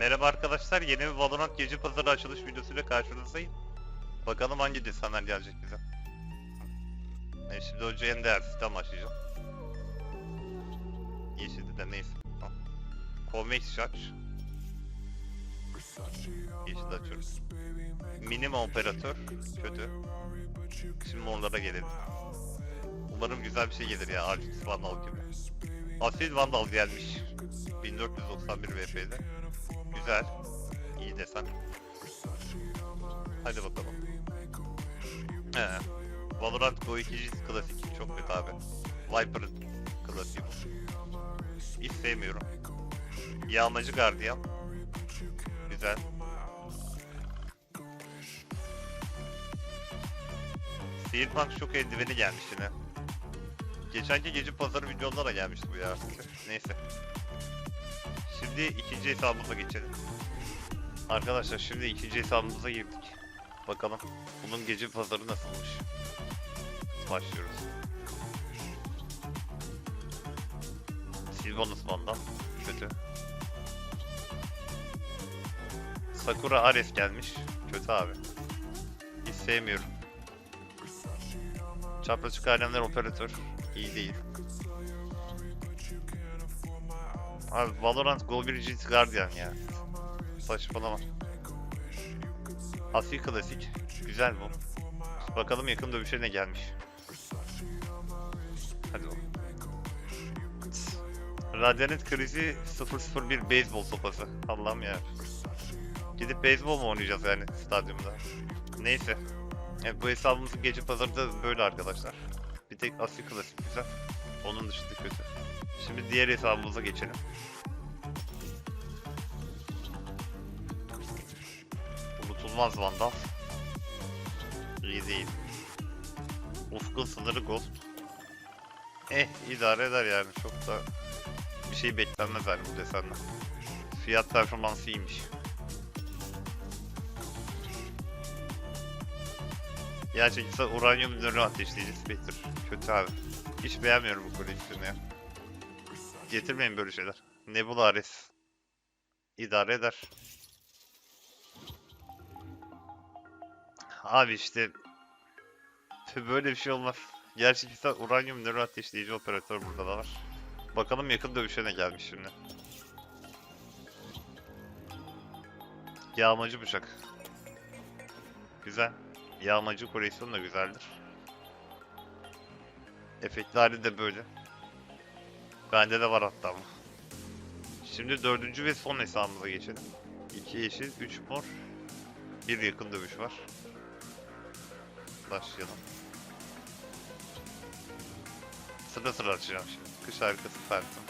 Merhaba arkadaşlar, yeni bir Valorant gece pazarı açılış videosuyla karşınızdayım. Bakalım hangi desenler gelecek bize. E şimdi önce en değersizden başlayacağım. Yeşildi de neyse. Tamam. Convex Charge. Yeşil açıyoruz. Minimum operatör. Kötü. Şimdi onlara gelelim. Umarım güzel bir şey gelir ya. Arctis Vandal gibi. Asil Vandal gelmiş. 1491 VP'de. Güzel. İyi desen. Hadi bakalım. He. Valorant Go 2 klasik. Çok kötü abi. Viper'ın klasiği bu. Hiç sevmiyorum. Yağmacı gardiyan. Güzel. Steelpunk çok eldiveni gelmiş yine. Geçenki gece pazarı videolara gelmişti bu ya. Neyse. Şimdi ikinci hesabımıza geçelim. Arkadaşlar şimdi ikinci hesabımıza girdik. Bakalım bunun gece pazarı nasılmış. Başlıyoruz. Sylvanus Van'dan kötü. Sakura Ares gelmiş. Kötü abi. Hiç sevmiyorum. Çapraçık alemler operatör. iyi değil. Abi Valorant Go 1 Jet Guardian ya. Saçmalama. Asil klasik. Güzel bu. Bakalım yakın dövüşe ne gelmiş. Hadi bakalım. Radyanet krizi 001 beyzbol sopası. Allah'ım ya. Gidip beyzbol mu oynayacağız yani stadyumda? Neyse. Evet bu hesabımızın gece pazarı da böyle arkadaşlar. Bir tek asil klasik güzel. Onun dışında kötü. Şimdi diğer hesabımıza geçelim. Unutulmaz Vandal. İyi değil. Ufkun sınırı Ghost. Eh idare eder yani çok da bir şey beklenmez yani bu desenden. Fiyat performansı iyiymiş. Gerçekten uranyum nöro ateşleyici Spectre. Kötü abi. Hiç beğenmiyorum bu koleksiyonu ya. Getirmeyin böyle şeyler. Nebula Ares. İdare eder. Abi işte böyle bir şey olmaz. Gerçekten uranyum nöro ateşleyici operatör burada da var. Bakalım yakın dövüşe ne gelmiş şimdi. Yağmacı bıçak. Güzel. Yağmacı koleksiyonu da güzeldir. Efektli hali de böyle. Bende de var hatta bu. Şimdi dördüncü ve son hesabımıza geçelim. 2 yeşil, 3 mor, bir yakın dövüş var. Başlayalım. Sıra sıra açacağım şimdi. Kış harikası Phantom.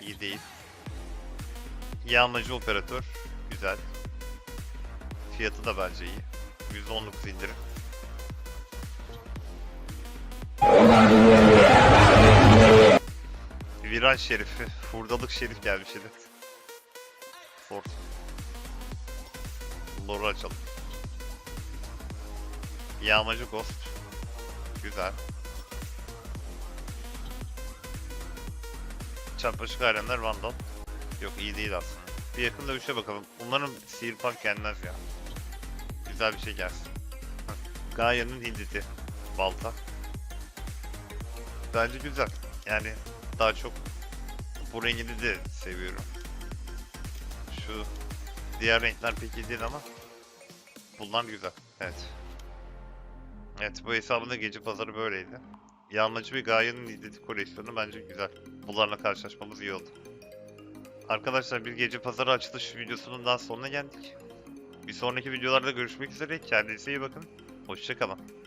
İyi değil. Yağmacı operatör. Güzel. Fiyatı da bence iyi. %19 indirim. Viraj şerifi. Hurdalık şerif gelmiş yine. Ford. Lore'u açalım. Yağmacı Ghost. Güzel. Çarpışık alemler Vandal. Yok iyi değil aslında. Bir yakın dövüşe bakalım. Umarım Steelpunk gelmez ya. Güzel bir şey gelsin. Gaia'nın hinditi. Balta. Bence güzel. Yani daha çok bu rengini de seviyorum. Şu diğer renkler pek iyi değil ama bunlar güzel. Evet. Evet bu hesabında gece pazarı böyleydi. Yağmacı bir Gaia'nın hinditi koleksiyonu bence güzel. Bunlarla karşılaşmamız iyi oldu. Arkadaşlar bir gece pazarı açılış videosunun daha sonuna geldik. Bir sonraki videolarda görüşmek üzere. Kendinize iyi bakın. Hoşçakalın.